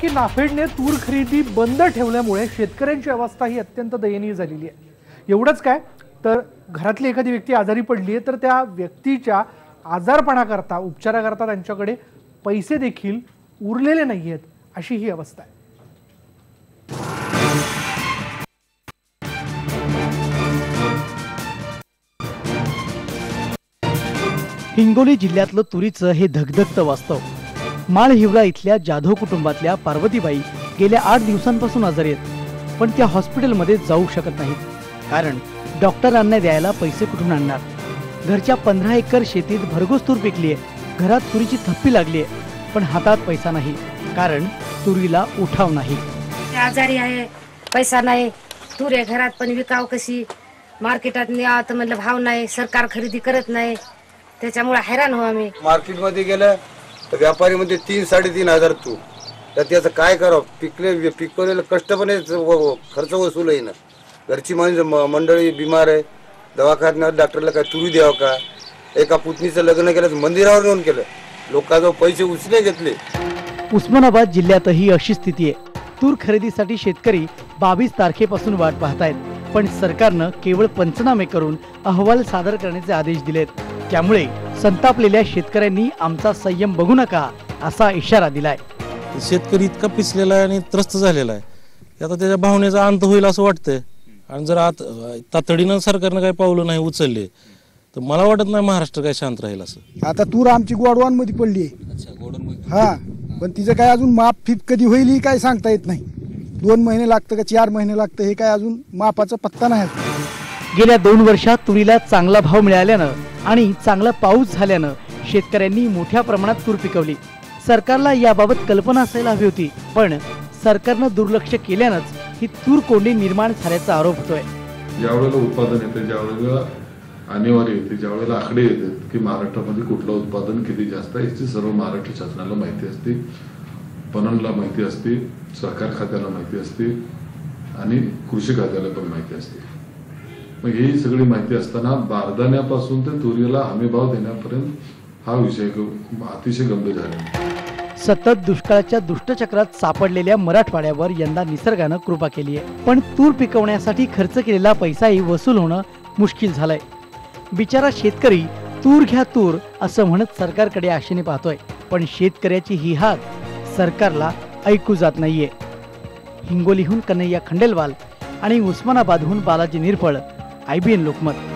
की नाफेडने तूर खरेदी बंद ठेवल्यामुळे शेतकऱ्यांची अवस्था ही अत्यंत दयनीय झालेली आहे. एवढंच काय तर घरातली एखादी व्यक्ती आजारी पडली आहे तर त्या व्यक्तीच्या आजारपणाकरता उपचाराकरता त्यांच्याकडे पैसे देखील उरलेले नाही आहेत अशी ही अवस्था आहे. हिंगोली जिल्ह्यातलं तुरीचं हे धगधगतं वास्तव. माळ हिवरा इथल्या जाधव कुटुंबातल्या पार्वतीबाई गेल्या आठ दिवसांपासून आजारी आहेत पण त्या हॉस्पिटलमध्ये जाऊ शकत नाहीत. कारण डॉक्टरांना द्यायला पैसे कुठून आणणार? घरच्या पंधरा एकर शेतीत भरघोस तूर पिकली आहे घरात तुरीची थप्पी लागली आहे पण हातात पैसा नाही. कारण तुरीला उठाव नाही. ते आजारी आहे पैसा नाही तूर आहे घरात पण विकाव कशी? मार्केटात न्या तर म्हणलं भाव नाही सरकार खरेदी करत नाही. त्याच्यामुळे हैराण हो आम्ही. मार्केटमध्ये गेलं तर व्यापारीमध्ये तीन साडेतीन हजार तू. तर त्याचं काय करावं? पिकले पिकवलेलं कष्ट पण व- खर्च वसूल आहे ना. घरची माणसं म- मंडळी बिमार आहे. दवाखान्यात डॉक्टरला काय तुरी द्यावं का? एका पुतणीचं लग्न केलं मंदिरावर नेऊन केलं. लोकांजवळ पैसे उचले घेतले. उस्मानाबाद जिल्ह्यातही अशी स्थिती आहे. तूर खरेदीसाठी शेतकरी बावीस तारखेपासून वाट पाहतायत. पण सरकारनं केवळ पंचनामे करून अहवाल सादर करण्याचे आदेश दिलेत. त्यामुळे संतापलेल्या शेतकऱ्यांनी आमचा संयम बघू नका असा इशारा दिलाय. शेतकरी इतका पिसलेला आहे आणि त्रस्त झालेला आहे. की आता त्याच्या भावनेचा अंत होईल असं वाटतंय. आणि जर आत तातडीनं सरकारनं काही पावलं नाही उचलले तर मला वाटत नाही महाराष्ट्र काय शांत राहील असं. आता तूर आमची गोडवानमध्ये पडली आहे. हा पण तिचं काय अजून माप फिप कधी होईल ही काय सांगता येत नाही. दोन महिने लागतं का चार महिने लागतं हे काय अजून मापाचा पत्ता नाही. गेल्या दोन वर्षात तुरीला चांगला भाव मिळाल्यानं आणि चांगला पाऊस झाल्यानं शेतकऱ्यांनी मोठ्या प्रमाणात तूर पिकवली. सरकारला याबाबत कल्पना असायला हवी होती पण सरकारनं दुर्लक्ष केल्यानंच ही तूर कोंडी निर्माण झाल्याचा आरोप होतोय. ज्या वेळेला उत्पादन येते ज्या वेळेला आणेवारी येते ज्या वेळेला आकडे येतात की महाराष्ट्रामध्ये कुठलं उत्पादन किती जास्त आहे याची सर्व महाराष्ट्र शासनाला माहिती असते पणनला माहिती असते सहकार खात्याला माहिती असते आणि कृषी खात्याला पण माहिती असते. मग ही सगळी माहिती असताना बारदाण्यापासून ते तुरीला हमीभाव देण्यापर्यंत हा विषय अतिशय गंभीर झाला. सतत दुष्काळाच्या दुष्टचक्रात सापडलेल्या मराठवाड्यावर यंदा निसर्गानं कृपा केली आहे. पण तूर पिकवण्यासाठी खर्च केलेला पैसाही वसूल होणं मुश्किल झालंय. बिचारा शेतकरी तूर घ्या तूर असं म्हणत सरकारकडे आशेने पाहतोय. पण शेतकऱ्याची ही हात सरकारला ऐकू जात नाहीये. हिंगोलीहून कन्हैया खंडेलवाल आणि उस्मानाबादहून Balaji Nirphal I B N Lokmat.